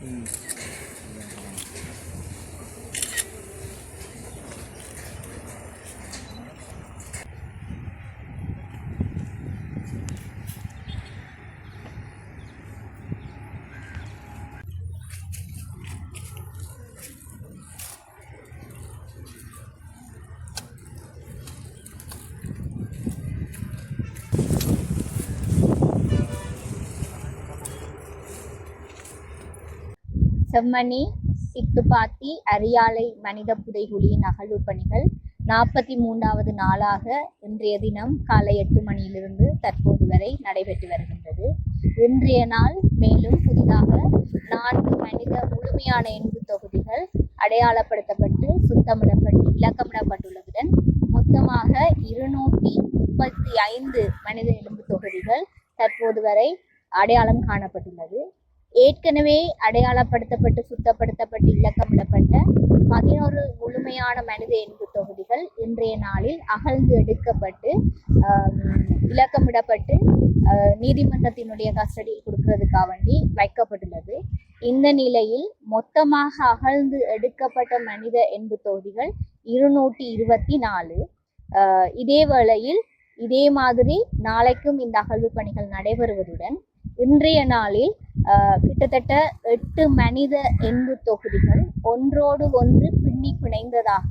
Hmm. Chemmani Sithupathi Ariyalai மனித புதைகுழியின் அகழ்வு பணிகள் நாற்பத்தி மூன்றாவது நாளாக இன்றைய தினம் காலை எட்டு மணியிலிருந்து தற்போது வரை நடைபெற்று வருகின்றது. இன்றைய நாள் மேலும் புதிதாக நான்கு மனித முழுமையான எண்பு தொகுதிகள் அடையாளப்படுத்தப்பட்டு சுத்தமிடப்பட்டு இலக்கமிடப்பட்டுள்ளதுடன் மொத்தமாக இருநூற்றி முப்பத்தி ஐந்து மனித எலும்பு தொகுதிகள் தற்போது வரை அடையாளம் காணப்பட்டுள்ளது. ஏற்கனவே அடையாளப்படுத்தப்பட்டு சுத்தப்படுத்தப்பட்டு இலக்கமிடப்பட்ட பதினோரு முழுமையான மனித எண்பு தொகுதிகள் இன்றைய நாளில் அகழ்ந்து எடுக்கப்பட்டு இலக்கமிடப்பட்டு நீதிமன்றத்தினுடைய கஸ்டடியில் கொடுக்கறதுக்காக வேண்டி வைக்கப்பட்டுள்ளது. இந்த நிலையில் மொத்தமாக அகழ்ந்து எடுக்கப்பட்ட மனித எண்பு தொகுதிகள் இருநூற்றி இருபத்தி நாலு. இதே வேளையில் இதே மாதிரி நாளைக்கும் இந்த அகழ்வு பணிகள் நடைபெறுவதுடன் இன்றைய நாளில் கிட்டத்தட்ட எட்டு மனித எண்பு தொகுதிகள் ஒன்றோடு ஒன்று பின்னி பிணைந்ததாக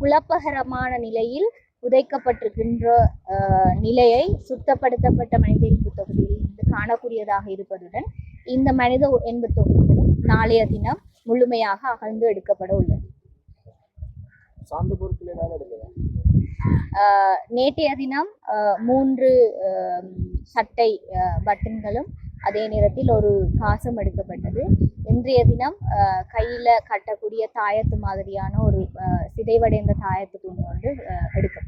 குழப்பகரமான நிலையில் புதைக்கப்பட்டிருக்கின்ற ஆஹ், நிலையை சுத்தப்படுத்தப்பட்ட மனித எண்பு தொகுதியில் இருந்து காணக்கூடியதாக இருப்பதுடன் இந்த மனித எண்பு தொகுதிகளும் நாளைய தினம் முழுமையாக அகழ்ந்து எடுக்கப்பட உள்ளது. நேற்றைய தினம் மூன்று சட்டை பட்டன்களும் அதே நேரத்தில் ஒரு காசும் எடுக்கப்பட்டது. இன்றைய தினம் கையில் கட்டக்கூடிய தாயத்து மாதிரியான ஒரு சிதைவடைந்த தாயத்து துணி ஒன்று எடுக்கப்பட்டது.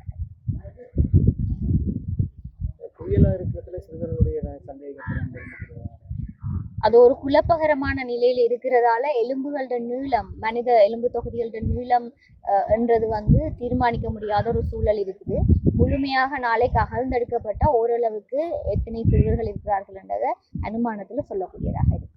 அது ஒரு குழப்பகரமான நிலையில் இருக்கிறதால எலும்புகளோட நீளம் மனித எலும்பு தொகுதிகளோட நீளம் என்றது வந்து தீர்மானிக்க முடியாத ஒரு சூழல் இருக்குது. முழுமையாக நாளைக்கு அகழ்ந்தெடுக்கப்பட்ட ஓரளவுக்கு எத்தனை சிறுவர்கள் இருக்கிறார்கள் என்றதை அனுமானத்தில் சொல்லக்கூடியதாக இருக்கு.